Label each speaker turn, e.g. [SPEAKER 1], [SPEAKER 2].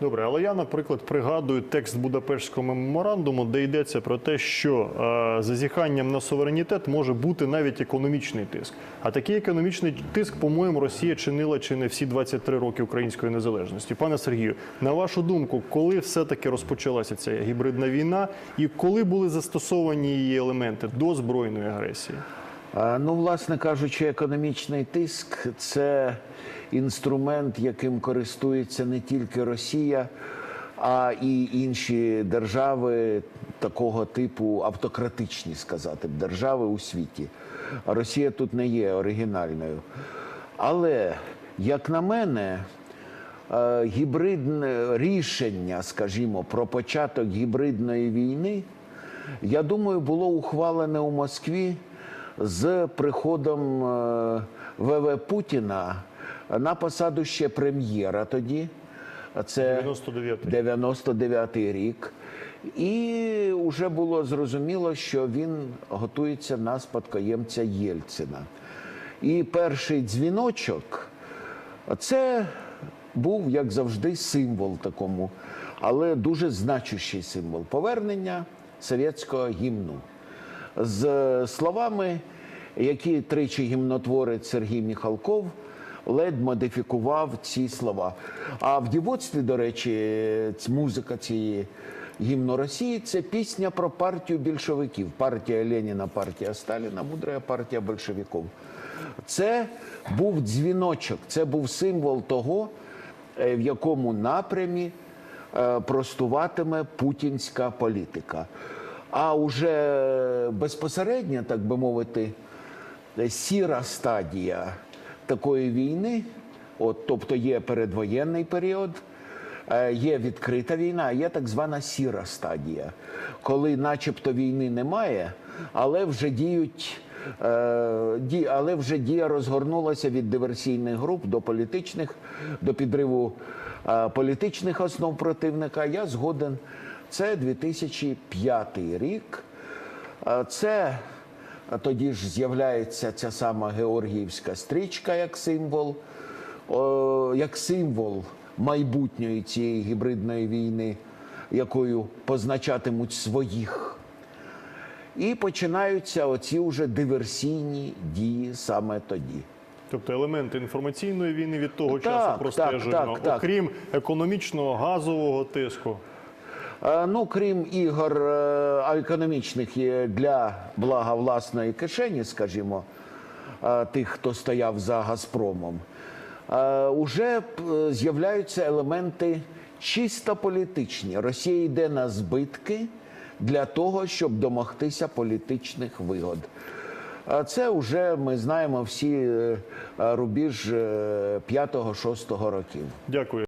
[SPEAKER 1] Добре, але я, наприклад, пригадую текст Будапештського меморандуму, де йдеться про те, що е, зазіханням на суверенітет може бути навіть економічний тиск. А такий економічний тиск, по-моєму, Росія чинила чи не всі 23 роки української незалежності. Пане Сергію, на вашу думку, коли все-таки розпочалася ця гібридна війна, і коли були застосовані її елементи до збройної агресії?
[SPEAKER 2] Ну, власне кажучи, економічний тиск це інструмент, яким користується не тільки Росія, а і інші держави такого типу автократичні, сказати б, держави у світі. Росія тут не є оригінальною. Але, як на мене, е, гібридне рішення, скажімо, про початок гібридної війни, я думаю, було ухвалене у Москві з приходом е, ВВ Путіна на посаду ще прем'єра тоді. Це
[SPEAKER 1] 99-й.
[SPEAKER 2] 99-й рік. І вже було зрозуміло, що він готується на спадкоємця Єльцина. І перший дзвіночок це був, як завжди, символ такому, але дуже значущий символ повернення совєтського гімну з словами, які тричі гімнотворець Сергій Міхалков ледь модифікував ці слова. А в дівоцтві, до речі, музика цієї гімну Росії це пісня про партію більшовиків. Партія Леніна, партія Сталіна, мудра партія большевиків. Це був дзвіночок, це був символ того, е, в якому напрямі е, простуватиме путінська політика. А уже безпосередньо, так би мовити, сіра стадія такої війни, от, тобто є передвоєнний період, е, є відкрита війна, є так звана сіра стадія, коли начебто війни немає, але вже діють. е, Але вже дія розгорнулася від диверсійних груп до політичних, до підриву е, політичних основ противника. Я згоден. Це 2005 рік. Це тоді ж з'являється ця сама Георгіївська стрічка як символ, як символ майбутньої цієї гібридної війни, якою позначатимуть своїх. І починаються оці вже диверсійні дії саме тоді.
[SPEAKER 1] Тобто елементи інформаційної війни від того
[SPEAKER 2] Так,
[SPEAKER 1] часу
[SPEAKER 2] так,
[SPEAKER 1] простежуємо,
[SPEAKER 2] так, так.
[SPEAKER 1] окрім економічного газового тиску.
[SPEAKER 2] Е, Ну, крім ігор е, економічних для блага власної кишені, скажімо, е, тих, хто стояв за Газпромом, уже з'являються елементи чисто політичні. Росія йде на збитки для того, щоб домогтися політичних вигод. Це вже ми знаємо всі рубіж 5-6 років.
[SPEAKER 1] Дякую.